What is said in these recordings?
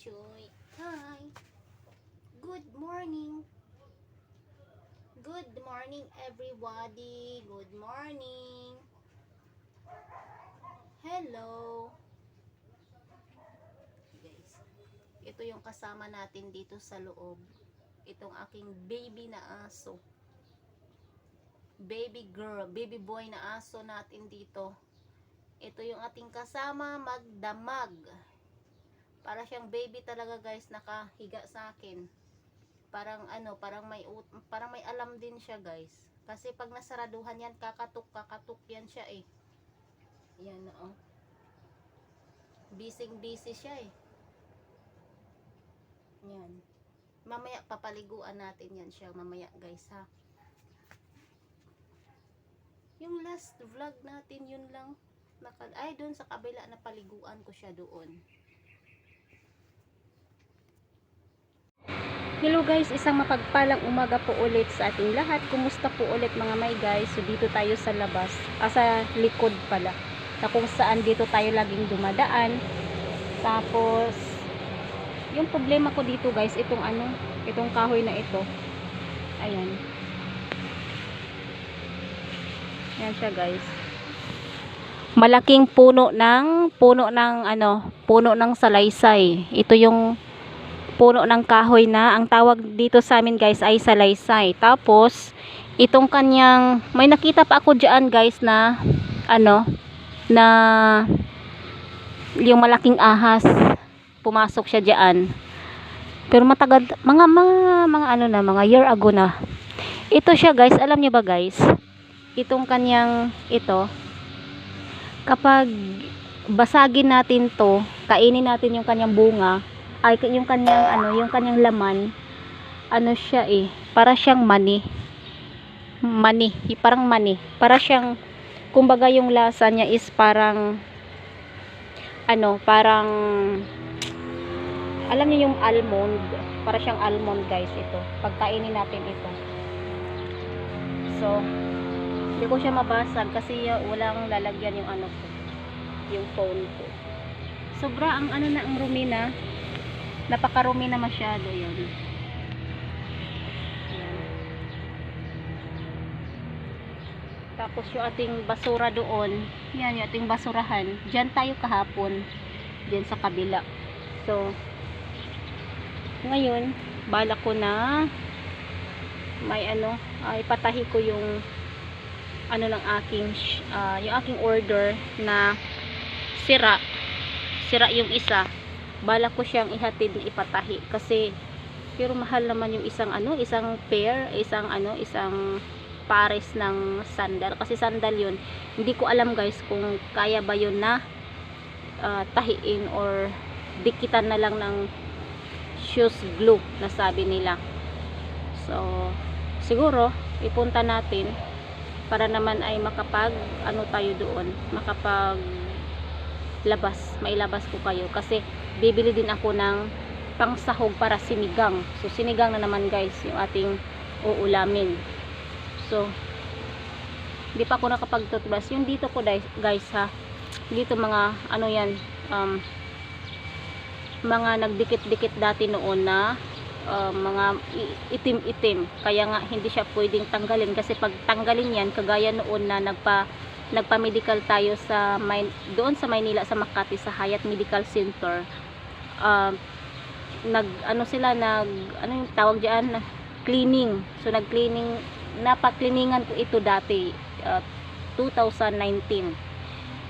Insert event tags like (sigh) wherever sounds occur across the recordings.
Choy. Hi. Good morning. Good morning everybody. Good morning. Hello. Guys, ito yung kasama natin dito sa loob. Itong aking baby na aso. Baby girl, baby boy na aso natin dito. Ito yung ating kasama magdamag. Para siyang baby talaga guys, nakahiga sa akin. Parang ano, parang may parang may alam din siya guys. Kasi pag nasaraduhan yan, kakatok, kakatok yan siya eh. Yan oh. Bising busy siya eh. Yan. Mamaya papaliguan natin yan siya mamaya guys ha. Yung last vlog natin yun lang. Naka, ay doon sa kabila na paliguan ko siya doon. Hello guys, isang mapagpalang umaga po ulit sa ating lahat. Kumusta po ulit mga may guys? So dito tayo sa labas, ah, sa likod pala. Na kung saan dito tayo laging dumadaan. Tapos, yung problema ko dito guys, itong ano, itong kahoy na ito. Ayan. Ayan siya guys. Malaking puno ng, puno ng ano, puno ng salaysay. Ito yung puno ng kahoy na ang tawag dito sa amin guys ay salaysay. Tapos itong kanyang may nakita pa ako diyan guys na ano na yung malaking ahas pumasok siya diyan pero matagal mga mga mga ano na mga year ago na. Ito siya guys alam niyo ba guys? Itong kanyang ito kapag basagin natin to kainin natin yung kanyang bunga ay yung kanyang ano, yung kanyang laman ano siya eh, para siyang mani. Mani, parang mani. Para siyang kumbaga yung lasa niya is parang ano, parang alam niyo yung almond, para siyang almond guys ito. Pagkainin natin ito. So, hindi ko siya mabasag kasi uh, walang lalagyan yung ano ko, yung phone ko. Sobra ang ano na ang rumi na napakarumi na masyado yun. Ayan. tapos yung ating basura doon. Yan yung ating basurahan. Dyan tayo kahapon dyan sa kabila. So ngayon bala ko na may ano ay patahi ko yung ano ng aking ah, yung aking order na sira. Sira yung isa bala ko siyang ihatid ipatahi kasi pero mahal naman yung isang ano isang pair isang ano isang pares ng sandal. Kasi sandal yun hindi ko alam guys kung kaya ba yun na ah, tahiin or dikitan na lang ng shoes glue na sabi nila. So siguro ipunta natin para naman ay makapag ano tayo doon makapag labas mailabas ko kayo. Kasi bibili din ako ng pangsahog para sinigang. So sinigang na naman guys yung ating uulamin. So hindi pa ako nakapagtutbas. Yung dito ko guys, ha dito mga ano yan um, mga nagdikit-dikit dati noon na uh, mga itim-itim. Kaya nga hindi siya pwedeng tanggalin kasi pag tanggalin yan kagaya noon na nagpa nagpa-medical tayo sa May, doon sa Maynila sa Makati sa Hayat Medical Center uh, nag ano sila nag ano yung tawag diyan cleaning. So nag cleaning napa-cleaningan ko ito dati uh, 2019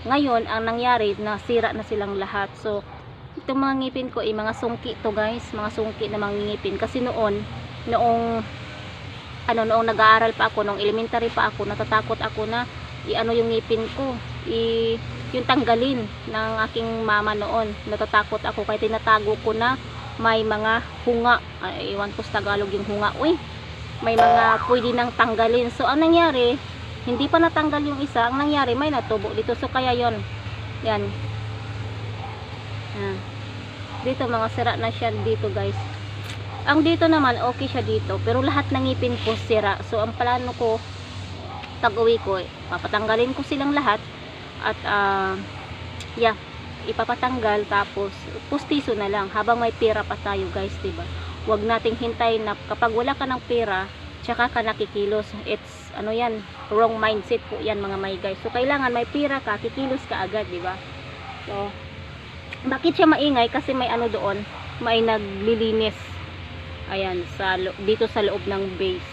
ngayon ang nangyari nasira na silang lahat. So itong mga ngipin ko ay mga sungki to guys. Mga sungki na mga ngipin. Kasi noon noong ano noong nag-aaral pa ako noong elementary pa ako natatakot ako na i-ano yung ngipin ko. I yung tanggalin ng aking mama noon. Natatakot ako kaya tinatago ko na may mga hunga. Ay, iwan ko sa Tagalog yung hunga. Uy may mga pwede nang tanggalin. So ang nangyari hindi pa natanggal yung isa. Ang nangyari may natubo dito. So kaya yon yan. Yan. Dito mga sira na siya dito guys. Ang dito naman okay siya dito. Pero lahat ng ngipin ko sira. So ang plano ko tag uwi ko eh, papatanggalin ko silang lahat at ah yeah ipapatanggal tapos pustiso na lang habang may pera pa tayo guys, 'di ba? Huwag nating hintayin na kapag wala ka ng pera, tsaka ka nakikilos. It's ano 'yan, wrong mindset po 'yan mga may guys. So kailangan may pera ka, kikilos ka agad, 'di ba? So bakit siya maingay? Kasi may ano doon, may naglilinis. Ayan, sa dito sa loob ng base.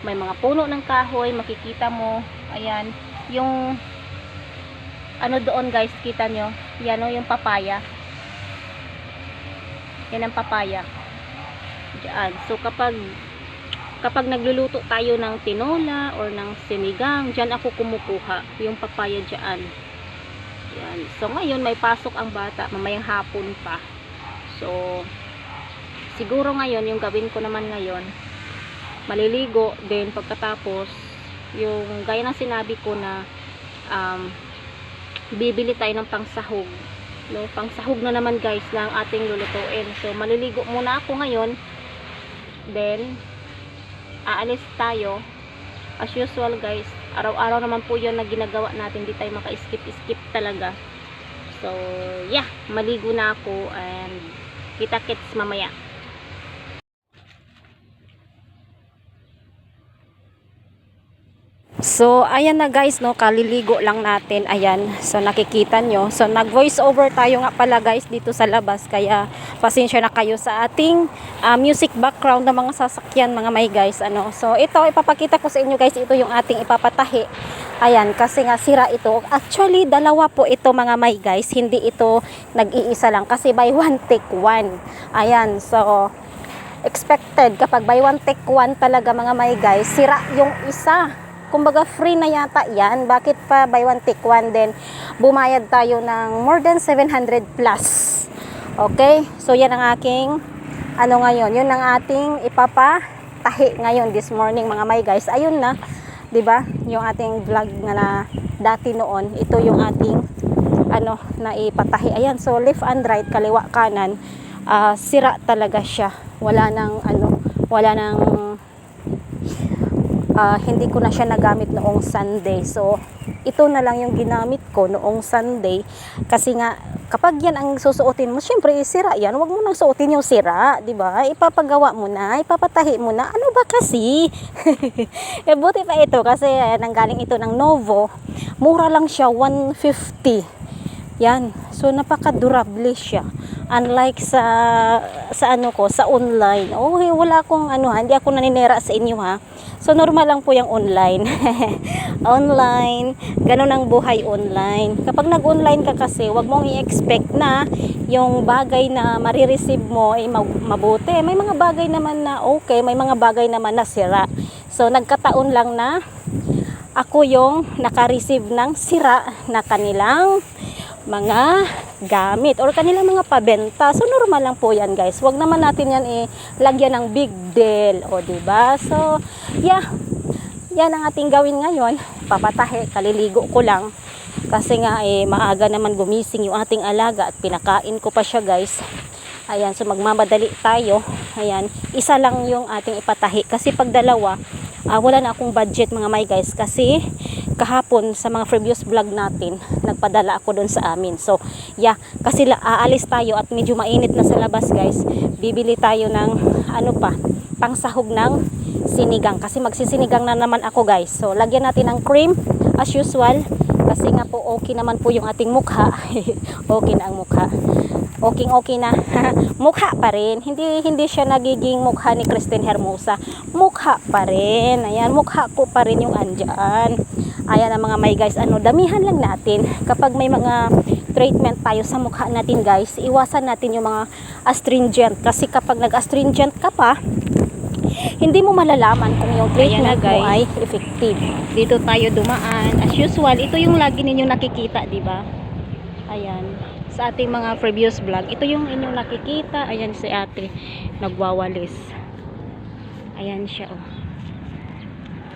May mga puno ng kahoy, makikita mo. Ayan, yung ano doon guys, kita nyo? Yan o, yung papaya. Yan ang papaya. Diyan. So kapag kapag nagluluto tayo ng tinola or ng sinigang, diyan ako kumukuha yung papaya diyan. Yan. So ngayon may pasok ang bata, mamayang hapon pa. So siguro ngayon yung gawin ko naman ngayon, maliligo then pagkatapos yung gaya ng sinabi ko na um, bibili tayo ng pangsahog. No pangsahog na naman guys na ang ating lulutuin. So maliligo muna ako ngayon. Then aalis tayo. As usual guys araw-araw naman po yun na ginagawa natin. Di tayo maka-skip-skip talaga. So yeah maligo na ako and kita kits mamaya So, ayan na guys, no, kaliligo lang natin. Ayan, so nakikita nyo. So, nag-voice over tayo nga pala guys dito sa labas. Kaya, pasensya na kayo sa ating ah, music background ng mga sasakyan, mga may guys. Ano. So, ito, ipapakita ko sa inyo guys, ito yung ating ipapatahi. Ayan, kasi nga sira ito. Actually, dalawa po ito mga may guys. Hindi ito nag-iisa lang. Kasi by one take one. Ayan, so, expected kapag by one take one talaga mga may guys, sira yung isa kumbaga free na yata yan. Bakit pa buy one take one then bumayad tayo ng more than 700 plus. Okay? So yan ang aking ano ngayon, yun ang ating ipapatahi ngayon this morning mga may guys. Ayun na, 'di ba? Yung ating vlog nga na dati noon, ito yung ating ano na ipatahi. Ayan, so left and right, kaliwa kanan, ah, sira talaga siya. Wala nang ano, wala nang ah, hindi ko na siya nagamit noong Sunday. So, ito na lang yung ginamit ko noong Sunday. Kasi nga, kapag yan ang susuotin mo, syempre, sira yan. Huwag mo nang suotin yung sira, di ba? Ipapagawa mo na, ipapatahi mo na. Ano ba kasi? (laughs) eh, buti pa ito kasi eh, nanggaling ito ng Novo. Mura lang siya, 150. Yan. So, napaka-durable siya. Unlike sa sa ano ko, sa online. Oh, eh, wala akong ano, hindi ako naninira sa inyo ha. So, normal lang po yung online. (laughs) online. Ganun ang buhay online. Kapag nag-online ka kasi, wag mong i-expect na yung bagay na marireceive mo ay mabuti. May mga bagay naman na okay, may mga bagay naman na sira. So, nagkataon lang na ako yung naka-receive ng sira na kanilang mga gamit or kanilang mga pabenta. So normal lang po 'yan, guys. Huwag naman natin 'yan ilagyan ng big deal, o 'di ba? So, yeah. Yan ang ating gawin ngayon. Papatahi, kaliligo ko lang. Kasi nga eh maaga naman gumising yung ating alaga at pinakain ko pa siya, guys. Ayan, so magmamadali tayo. Ayan, isa lang yung ating ipatahi kasi pag dalawa, ah, wala na akong budget mga may guys kasi kahapon sa mga previous vlog natin nagpadala ako doon sa amin. So yeah kasi aalis tayo at medyo mainit na sa labas guys. Bibili tayo ng ano pa pangsahog ng sinigang. Kasi magsisinigang na naman ako guys. So lagyan natin ng cream as usual. Kasi nga po okay naman po yung ating mukha. (laughs) Okay na ang mukha. Okay okay na. (laughs) Mukha pa rin. Hindi hindi siya nagiging mukha ni Christine Hermosa. Mukha pa rin. Ayan mukha ko pa rin yung andyan ayan ang mga may guys ano damihan lang natin. Kapag may mga treatment tayo sa mukha natin guys iwasan natin yung mga astringent. Kasi kapag nag astringent ka pa hindi mo malalaman kung yung treatment na, mo guys. ay effective. Dito tayo dumaan. As usual ito yung lagi ninyong nakikita di ba? Ayan. Sa ating mga previous vlog ito yung inyong nakikita. Ayan si ate nagwawalis. Ayan siya oh.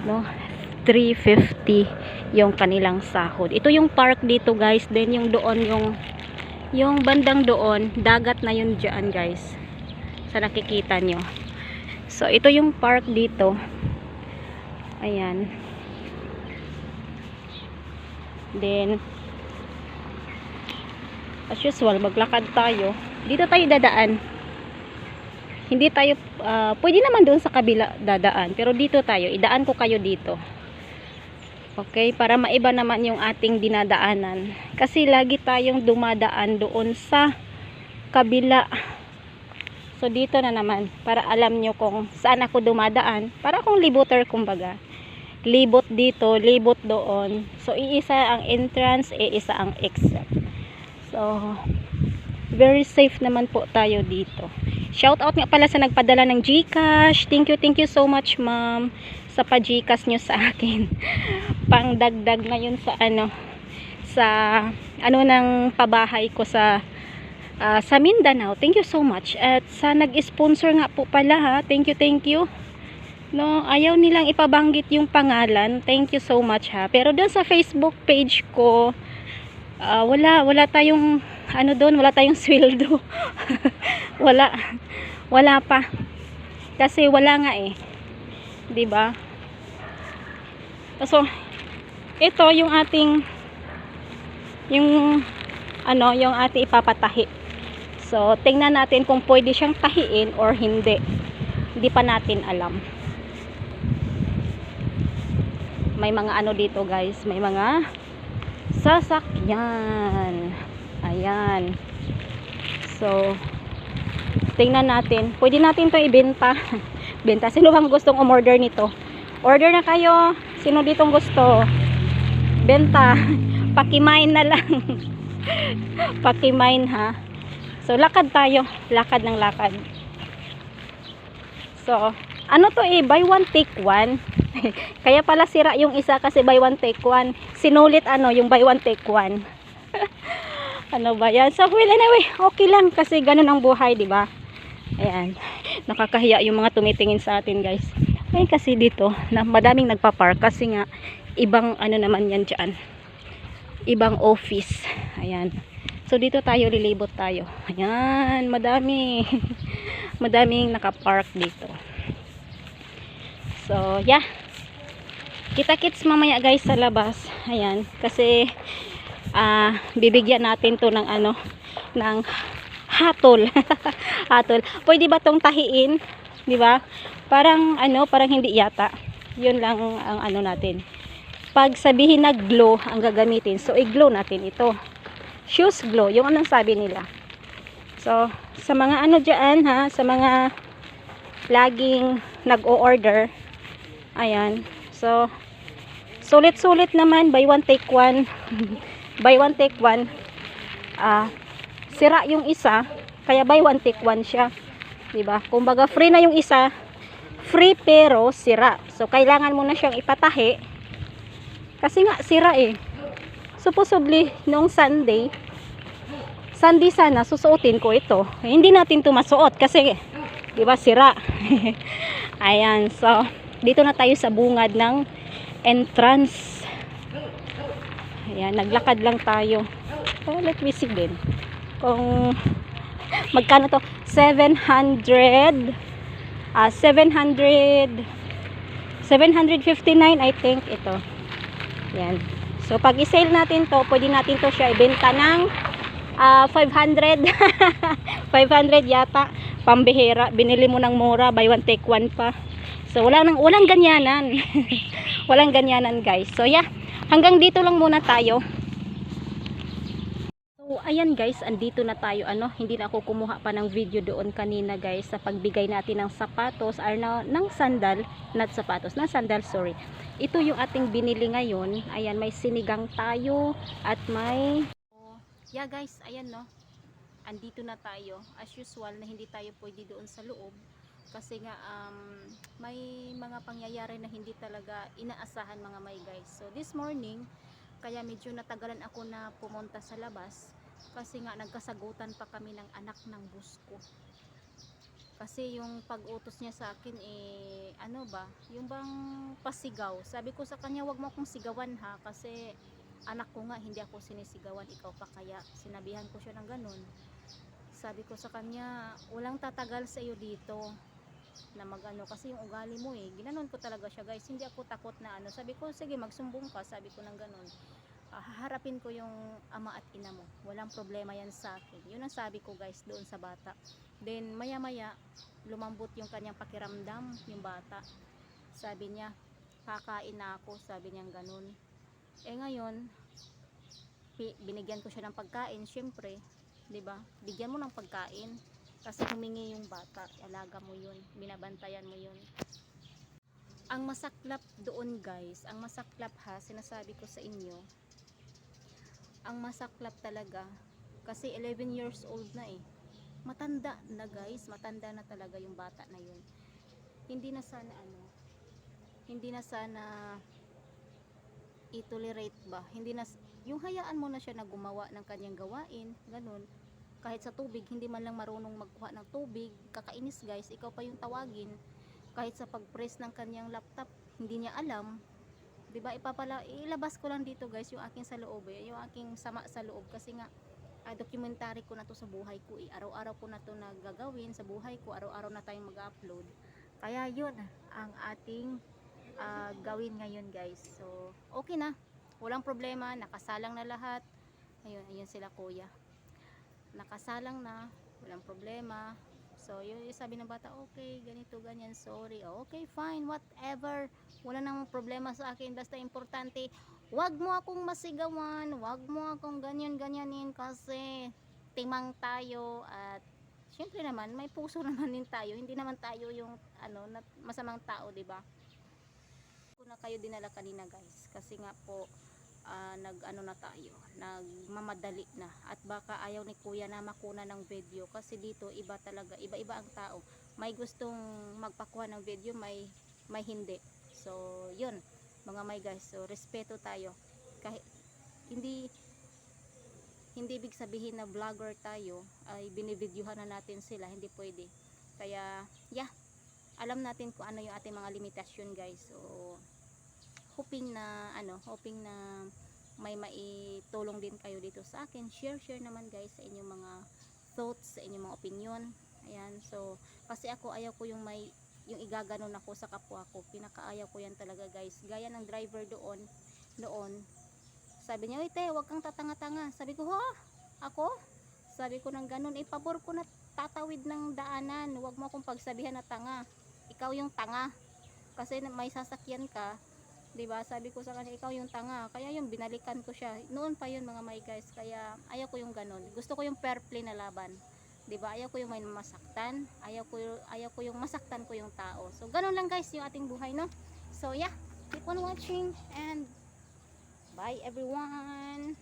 No 350 yung kanilang sahod ito yung park dito guys then yung doon yung yung bandang doon dagat na yun dyan guys sa nakikita nyo so ito yung park dito ayan then As usual, maglakad tayo. Dito tayo dadaan. Hindi tayo, ah, pwede naman doon sa kabila dadaan. Pero dito tayo, idaan ko kayo dito. Okay, para maiba naman yung ating dinadaanan. Kasi lagi tayong dumadaan doon sa kabila. So, dito na naman, para alam nyo kung saan ako dumadaan. Para akong libuter, kumbaga. Libot dito, libot doon. So, iisa ang entrance, iisa ang exit. So, very safe naman po tayo dito. Shout out nga pala sa nagpadala ng GCash. Thank you, thank you so much, ma'am, sa pa-GCash nyo sa akin. (laughs) Pangdagdag ngayon sa ano, sa ano ng pabahay ko sa ah, sa Mindanao. Thank you so much. At sa nag-sponsor nga po pala ha. Thank you, thank you. No, ayaw nilang ipabanggit yung pangalan. Thank you so much ha. Pero doon sa Facebook page ko, ah, wala wala tayong ano doon, wala tayong (laughs) sweldo. wala. Wala pa. Kasi wala nga eh. 'Di ba? So, ito yung ating yung ano, yung ating ipapatahi. So, tingnan natin kung pwede siyang tahiin or hindi. Hindi pa natin alam. May mga ano dito, guys. May mga sasakyan. Ayan. So, tingnan natin. Pwede natin to ibenta. (laughs) Benta. Sino bang gustong umorder nito? Order na kayo. Sino ditong gusto? Benta. (laughs) Pakimain na lang. (laughs) Pakimain ha. So, lakad tayo. Lakad ng lakad. So, ano to eh? Buy one, take one. (laughs) Kaya pala sira yung isa kasi buy one, take one. Sinulit ano, yung buy one, take one. ano ba yan? So, well, anyway, okay lang kasi ganun ang buhay, di ba? Ayan. Nakakahiya yung mga tumitingin sa atin, guys. Ay, kasi dito, na madaming nagpa-park kasi nga, ibang ano naman yan dyan. Ibang office. Ayan. So, dito tayo, lilibot tayo. Ayan, madami. (laughs) Madaming nakapark dito. So, yeah. Kita-kits mamaya guys sa labas. Ayan. Kasi, ah, bibigyan natin to ng ano, ng hatol. (laughs) hatol. Pwede ba tong tahiin? Di ba? Parang, ano, parang hindi yata. Yun lang ang ano natin. Pag sabihin na glow ang gagamitin, so i-glow natin ito. Shoes glow, yung anong sabi nila. So, sa mga ano dyan ha, sa mga laging nag-o-order, ayan. So, sulit-sulit naman, buy one take one. (laughs) buy one take one. Ah, sira yung isa, kaya buy one take one siya. 'Di ba? Kumbaga free na yung isa, free pero sira. So, kailangan mo na siyang ipatahi. Kasi nga sira eh. Supposedly, noong Sunday, Sunday sana susuotin ko ito. Eh, hindi natin to masuot kasi 'di ba sira. (laughs) Ayan, so dito na tayo sa bungad ng entrance. Ayan, naglakad lang tayo. So, let me see din. Kung magkano to? 700 ah 700 759 I think ito. Yan. So pag i-sale natin to, pwede natin to siya ibenta ng ah 500 500 (laughs) yata. Pambihira. Binili mo ng mura. Buy one take one pa. So wala nang walang ganyanan. (laughs) Walang ganyanan guys. So yeah. Hanggang dito lang muna tayo so ayan guys andito na tayo ano hindi na ako kumuha pa ng video doon kanina guys sa pagbigay natin ng sapatos or na, ng sandal not sapatos ng sandal sorry ito yung ating binili ngayon ayan may sinigang tayo at may yeah guys, ayan no. Andito na tayo. As usual na hindi tayo pwede doon sa loob. Kasi nga um, may mga pangyayari na hindi talaga inaasahan mga may guys. So this morning, kaya medyo natagalan ako na pumunta sa labas. Kasi nga nagkasagutan pa kami ng anak ng bus ko. Kasi yung pag-utos niya sa akin eh ano ba, yung bang pasigaw. Sabi ko sa kanya, wag mo akong sigawan ha kasi anak ko nga hindi ako sinisigawan ikaw pa kaya. Sinabihan ko siya ng ganun. Sabi ko sa kanya walang tatagal sa iyo dito na magano kasi yung ugali mo eh ginanon ko talaga siya guys. Hindi ako takot na ano. Sabi ko sige magsumbong ka. Sabi ko ng ganun haharapin ko yung ama at ina mo. Walang problema yan sa akin. Yun ang sabi ko guys doon sa bata. Then maya maya, lumambot yung kanyang pakiramdam, yung bata. Sabi niya, kakain na ako, sabi niya ganun. Eh ngayon, binigyan ko siya ng pagkain, syempre, 'di ba? Bigyan mo ng pagkain kasi humingi yung bata, alaga mo 'yun, binabantayan mo 'yun. Ang masaklap doon, guys, ang masaklap ha, sinasabi ko sa inyo, ang masaklap talaga kasi 11 years old na eh. Matanda na, guys, matanda na talaga yung bata na 'yun. Hindi na sana ano, hindi na sana itolerate ba? Hindi na yung hayaan mo na siya na gumawa ng kanyang gawain ganun. Kahit sa tubig hindi man lang marunong magkuha ng tubig kakainis guys. Ikaw pa yung tawagin. Kahit sa pag-press ng kanyang laptop hindi niya alam 'di ba ipapala ilabas ko lang dito guys yung aking sa loob eh, yung aking sama sa loob. Kasi nga ah, documentary ko na to sa buhay ko eh. araw-araw ko na to nagagawin sa buhay ko. Araw-araw na tayong mag-upload. Kaya yun ang ating ah, gawin ngayon guys. So okay na. Walang problema. Nakasalang na lahat. Ayun ayun sila kuya. Nakasalang na. Walang problema so yun yung sabi ng bata okay ganito ganyan sorry. Okay fine whatever. Wala nang problema sa akin basta importante wag mo akong masigawan wag mo akong ganyan ganyanin kasi timang tayo at syempre naman may puso (laughs) naman din tayo. Hindi naman tayo yung ano masamang tao di ba? Ko na kayo dinala kanina guys. Kasi nga po ah, nag ano na tayo nagmamadali na. At baka ayaw ni kuya na makuna ng video kasi dito iba talaga iba iba ang tao. May gustong magpakuha ng video may may hindi. So yun mga may guys so respeto tayo. Kahit hindi hindi ibig sabihin na vlogger tayo ay binivideohan na natin sila hindi pwede. Kaya yeah alam natin kung ano yung ating mga limitasyon guys. So hoping na ano hoping na may maitulong din kayo dito sa akin share share naman guys sa inyong mga thoughts sa inyong mga opinion ayan so kasi ako ayaw ko yung may yung igaganon ako sa kapwa ko pinakaayaw ko yan talaga guys gaya ng driver doon noon sabi niya, "Uy, te, wag kang tatanga-tanga." Sabi ko, "Ha? Ako?" Sabi ko nang ganun, "Eh, pabor ko na tatawid ng daanan. Huwag mo akong pagsabihan na tanga. Ikaw yung tanga." Kasi may sasakyan ka, 'di ba? Sabi ko sa kanya, "Ikaw yung tanga." Kaya yung binalikan ko siya. Noon pa yun mga my guys, kaya ayaw ko yung ganun. Gusto ko yung fair play na laban. 'Di ba? Ayaw ko yung may masaktan. Ayaw ko ayaw ko yung masaktan ko yung tao. So ganun lang guys yung ating buhay, no? So yeah, keep on watching and Bye everyone!